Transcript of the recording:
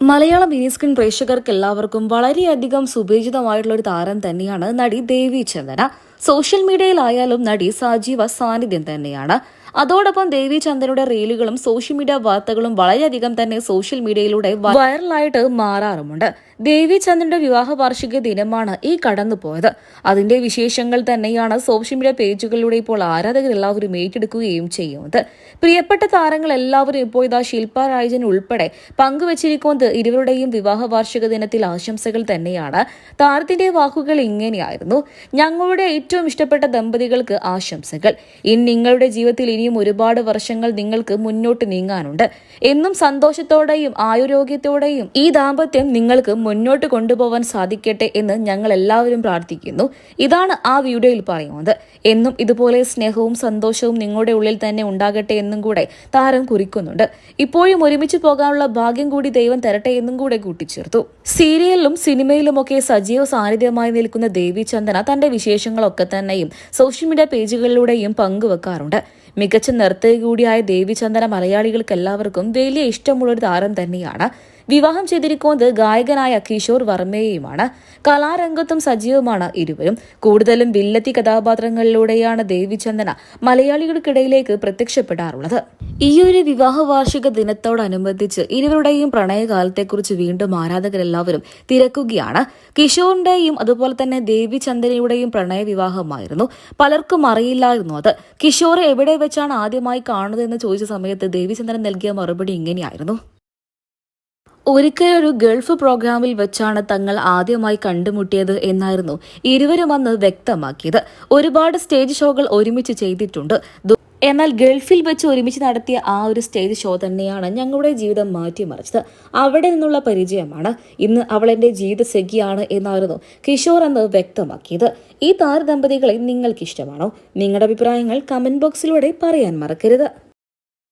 Malayalam mini screen പ്രേക്ഷകർക്ക് എല്ലാവർക്കും വളരെയധികം സുപരിചിതമായിട്ടുള്ള ഒരു താരം തന്നെയാണ് നടി ദേവി ചന്ദന. സോഷ്യൽ മീഡിയയിലായാലും നടി സജീവ സാന്നിധ്യം തന്നെയാണ്. അതോടൊപ്പം ദേവി ചന്ദനയുടെ റീലുകളും സോഷ്യൽ മീഡിയ വാർത്തകളും വളരെയധികം തന്നെ സോഷ്യൽ മീഡിയയിലൂടെ വൈറലായിട്ട് മാറാറുമുണ്ട്. ദേവി ചന്ദ്രന്റെ വിവാഹ വാർഷിക ദിനമാണ് ഈ കടന്നുപോയത്. അതിന്റെ വിശേഷങ്ങൾ തന്നെയാണ് സോഷ്യൽ മീഡിയ പേജുകളിലൂടെ ഇപ്പോൾ ആരാധകർ എല്ലാവരും ഏറ്റെടുക്കുകയും ചെയ്യുന്നത്. പ്രിയപ്പെട്ട താരങ്ങൾ എല്ലാവരും ഇപ്പോൾ ഇതാ ശില്പ രാജൻ ഉൾപ്പെടെ പങ്കുവച്ചിരിക്കുന്നത് ഇരുവരുടെയും വിവാഹ വാർഷിക ദിനത്തിൽ ആശംസകൾ തന്നെയാണ്. താരത്തിന്റെ വാക്കുകൾ ഇങ്ങനെയായിരുന്നു. ഞങ്ങളുടെ ഏറ്റവും ഇഷ്ടപ്പെട്ട ദമ്പതികൾക്ക് ആശംസകൾ. ഇനി നിങ്ങളുടെ ജീവിതത്തിൽ ഇനിയും ഒരുപാട് വർഷങ്ങൾ നിങ്ങൾക്ക് മുന്നോട്ട് നീങ്ങാനുണ്ട്. എന്നും സന്തോഷത്തോടെയും ആയുരോഗ്യത്തോടെയും ഈ ദാമ്പത്യം നിങ്ങൾക്ക് മുന്നോട്ട് കൊണ്ടുപോകാൻ സാധിക്കട്ടെ എന്ന് ഞങ്ങൾ എല്ലാവരും പ്രാർത്ഥിക്കുന്നു. ഇതാണ് ആ വീഡിയോയിൽ പറയുന്നത്. എന്നും ഇതുപോലെ സ്നേഹവും സന്തോഷവും നിങ്ങളുടെ ഉള്ളിൽ തന്നെ ഉണ്ടാകട്ടെ എന്നും കൂടെ താരം കുറിക്കുന്നുണ്ട്. ഇപ്പോഴും ഒരുമിച്ച് പോകാനുള്ള ഭാഗ്യം കൂടി ദൈവം തരട്ടെ എന്നും കൂടെ കൂട്ടിച്ചേർത്തു. സീരിയലിലും സിനിമയിലുമൊക്കെ സജീവ സാന്നിധ്യമായി നിൽക്കുന്ന ദേവി ചന്ദന തന്റെ വിശേഷങ്ങളൊക്കെ തന്നെയും സോഷ്യൽ മീഡിയ പേജുകളിലൂടെയും പങ്കുവെക്കാറുണ്ട്. മികച്ച നർത്തകി കൂടിയായ ദേവിചന്ദന മലയാളികൾക്ക് എല്ലാവർക്കും വലിയ ഇഷ്ടമുള്ളൊരു താരം തന്നെയാണ്. വിവാഹം ചെയ്തിരിക്കുന്നത് ഗായകനായ കിഷോർ വർമ്മയെയുമാണ്. കലാരംഗത്തും സജീവമാണ് ഇരുവരും. കൂടുതലും വില്ലത്തി കഥാപാത്രങ്ങളിലൂടെയാണ് ദേവിചന്ദന മലയാളികൾക്കിടയിലേക്ക് പ്രത്യക്ഷപ്പെടാറുള്ളത്. ഈ ഒരു വിവാഹ വാർഷിക ദിനത്തോടനുബന്ധിച്ച് ഇരുവരുടെയും പ്രണയകാലത്തെക്കുറിച്ച് വീണ്ടും ആരാധകരെല്ലാവരും തിരക്കുകയാണ്. കിഷോറിന്റെയും അതുപോലെ തന്നെ ദേവിചന്ദനയുടെയും പ്രണയ വിവാഹമായിരുന്നു പലർക്കും അറിയില്ലായിരുന്നു അത്. കിഷോർ എവിടെ വെച്ചാണ് ആദ്യമായി കാണുന്നത് എന്ന് ചോദിച്ച സമയത്ത് ദേവിചന്ദ്രൻ നൽകിയ മറുപടി ഇങ്ങനെയായിരുന്നു. ഒരിക്കൽ ഒരു ഗൾഫ് പ്രോഗ്രാമിൽ വെച്ചാണ് തങ്ങൾ ആദ്യമായി കണ്ടുമുട്ടിയത് എന്നായിരുന്നു ഇരുവരും അന്ന് വ്യക്തമാക്കിയത്. ഒരുപാട് സ്റ്റേജ് ഷോകൾ ഒരുമിച്ച് ചെയ്തിട്ടുണ്ട്. എന്നാൽ ഗൾഫിൽ വെച്ച് ഒരുമിച്ച് നടത്തിയ ആ ഒരു സ്റ്റേജ് ഷോ തന്നെയാണ് ഞങ്ങളുടെ ജീവിതം മാറ്റിമറിച്ചത്. അവിടെ നിന്നുള്ള പരിചയമാണ് ഇന്ന് അവൾ ജീവിത സഖിയാണ് എന്നായിരുന്നു കിഷോർ അന്ന് വ്യക്തമാക്കിയത്. ഈ താരദമ്പതികളെ നിങ്ങൾക്ക് ഇഷ്ടമാണോ നിങ്ങളുടെ അഭിപ്രായങ്ങൾ കമന്റ് ബോക്സിലൂടെ പറയാൻ മറക്കരുത്.